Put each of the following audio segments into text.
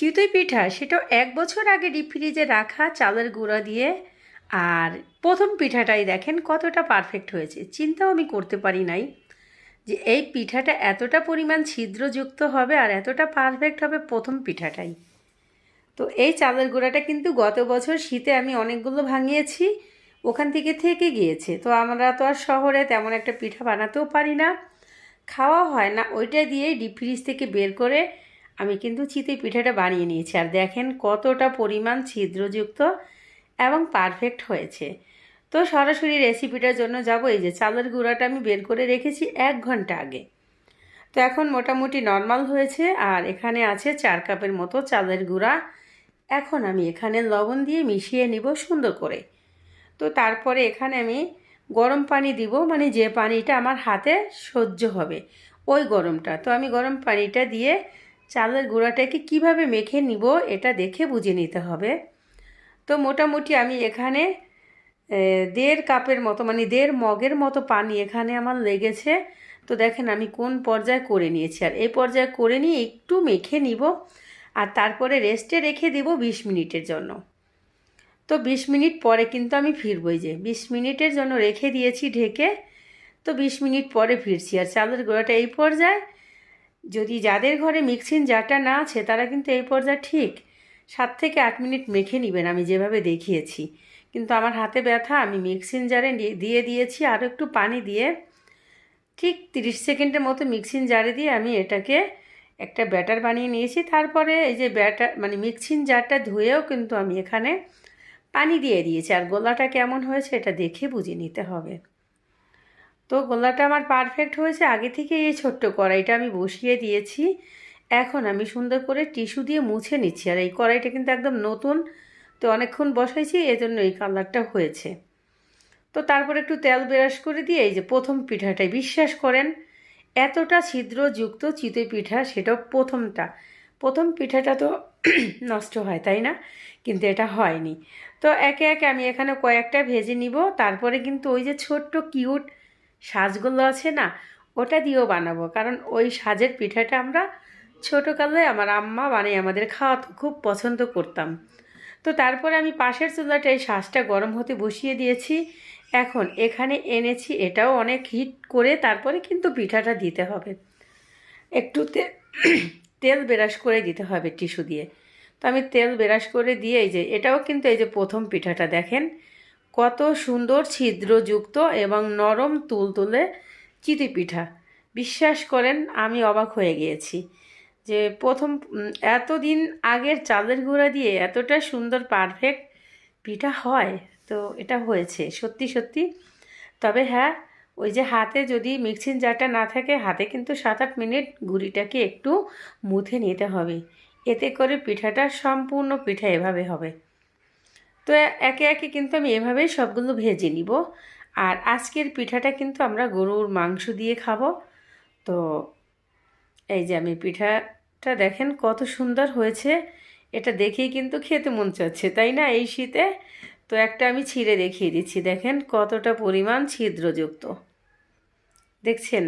চিতই পিঠা, সেটাও এক বছর আগে ডিপ ফ্রিজে রাখা চালের গুঁড়া দিয়ে। আর প্রথম পিঠাটাই দেখেন কতটা পারফেক্ট হয়েছে। চিন্তাও আমি করতে পারি নাই যে এই পিঠাটা এতটা পরিমাণ ছিদ্রযুক্ত হবে আর এতটা পারফেক্ট হবে প্রথম পিঠাটাই। তো এই চালের গুঁড়াটা কিন্তু গত বছর শীতে আমি অনেকগুলো ভাঙিয়েছি, ওখান থেকে থেকে গিয়েছে। তো আমরা তো আর শহরে তেমন একটা পিঠা বানাতেও পারি না। খাওয়া হয় না, ওইটা দিয়েই ডিপ ফ্রিজ থেকে বের করে আমি কিন্তু চিতে পিঠাটা বানিয়ে নিয়েছি। আর দেখেন কতটা পরিমাণ ছিদ্রযুক্ত এবং পারফেক্ট হয়েছে। তো সরাসরি রেসিপিটার জন্য যাব। এই যে চালের গুঁড়াটা আমি বের করে রেখেছি এক ঘণ্টা আগে। তো এখন মোটামুটি নর্মাল হয়েছে। আর এখানে আছে চার কাপের মতো চালের গুঁড়া। এখন আমি এখানে লবণ দিয়ে মিশিয়ে নিব সুন্দর করে। তো তারপরে এখানে আমি গরম পানি দিব। মানে যে পানিটা আমার হাতে সহ্য হবে, ওই গরমটা। তো আমি গরম পানিটা দিয়ে চালের গুঁড়াটাকে কীভাবে মেখে নিব এটা দেখে বুঝে নিতে হবে। তো মোটামুটি আমি এখানে দেড় কাপের মতো মানে দেড় মগের মতো পানি এখানে আমার লেগেছে। তো দেখেন আমি কোন পর্যায়ে করে নিয়েছি। আর এই পর্যায়ে করে নিয়ে একটু মেখে নিব আর তারপরে রেস্টে রেখে দিব বিশ মিনিটের জন্য। তো বিশ মিনিট পরে কিন্তু আমি ফিরবই যে, বিশ মিনিটের জন্য রেখে দিয়েছি ঢেকে। তো বিশ মিনিট পরে ফিরছি। আর চালের গোড়াটা এই পর্যায়ে যদি যাদের ঘরে মিক্সিং জারটা না আছে, তারা কিন্তু এই পর্যায়ে ঠিক সাত থেকে আট মিনিট মেখে নেবেন, আমি যেভাবে দেখিয়েছি। কিন্তু আমার হাতে ব্যথা, আমি মিক্সিং জারে দিয়ে দিয়েছি, আরও একটু পানি দিয়ে ঠিক তিরিশ সেকেন্ডের মতো মিক্সিং জারে দিয়ে আমি এটাকে একটা ব্যাটার বানিয়ে নিয়েছি। তারপরে এই যে ব্যাটার মানে মিক্সিং জারটা ধুয়েও কিন্তু আমি এখানে পানি দিয়ে দিয়েছি। আর গোলাটা কেমন হয়েছে এটা দেখে বুঝে নিতে হবে। তো গোলাটা আমার পারফেক্ট হয়েছে। আগে থেকে এই ছোট্ট কড়াইটা আমি বসিয়ে দিয়েছি। এখন আমি সুন্দর করে টিস্যু দিয়ে মুছে নিচ্ছি। আর এই কড়াইটা কিন্তু একদম নতুন। তো অনেকক্ষণ বসাইছি, এজন্য এই কালারটা হয়েছে। তো তারপর একটু তেল ব্রাশ করে দিয়ে এই যে প্রথম পিঠাটাই বিশ্বাস করেন, এতটা ছিদ্রযুক্ত চিতই পিঠা সেটাও প্রথমটা। প্রথম পিঠাটা তো নষ্ট হয়, তাই না? কিন্তু এটা হয়নি। তো একে একে আমি এখানে কয়েকটা ভেজে নিব। তারপরে কিন্তু ওই যে ছোট্ট কিউট সাজগুলো আছে না, ওটা দিয়েও বানাবো। কারণ ওই সাজের পিঠাটা আমরা ছোটোকালে আমার আম্মা বানিয়ে আমাদের খাওয়াতো, খুব পছন্দ করতাম। তো তারপরে আমি পাশের চুলাটা এই শাঁসটা গরম হতে বসিয়ে দিয়েছি। এখন এখানে এনেছি, এটাও অনেক হিট করে তারপরে কিন্তু পিঠাটা দিতে হবে। একটু তেল বেরাস করে দিতে হবে টিস্যু দিয়ে। তো আমি তেল বেরাস করে দিয়ে এই যে, এটাও কিন্তু এই যে প্রথম পিঠাটা দেখেন কত সুন্দর ছিদ্রযুক্ত এবং নরম তুলতুলে চিতি পিঠা বিশ্বাস করেন, আমি অবাক হয়ে গিয়েছি যে প্রথম এতদিন আগের চালের গুঁড়া দিয়ে এতটা সুন্দর পারফেক্ট পিঠা হয়। তো এটা হয়েছে, সত্যি সত্যি। তবে হ্যাঁ ওই যে হাতে যদি মিক্সিং জারটা না থাকে, হাতে কিন্তু সাত আট মিনিট গুঁড়িটাকে একটু মুথে নিতে হবে। এতে করে পিঠাটা সম্পূর্ণ পিঠা এভাবে হবে। তো একে একে কিন্তু আমি এভাবেই সবগুলো ভেজে নিব। আর আজকের পিঠাটা কিন্তু আমরা গরুর মাংস দিয়ে খাব। তো এই যে আমি পিঠাটা দেখেন কত সুন্দর হয়েছে। এটা দেখেই কিন্তু খেতে মন চাচ্ছে, তাই না? এই শীতে। তো একটা আমি ছিঁড়ে দেখিয়ে দিচ্ছি, দেখেন কতটা পরিমাণ ছিদ্রযুক্ত। দেখছেন?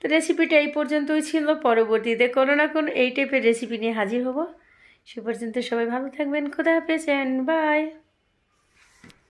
তো রেসিপিটা এই পর্যন্তই ছিল, পরবর্তীতে কোনো না কোনো এই টাইপের রেসিপি নিয়ে হাজির হব। সে পর্যন্ত সবাই ভালো থাকবেন, খুদা হাফেজ বাই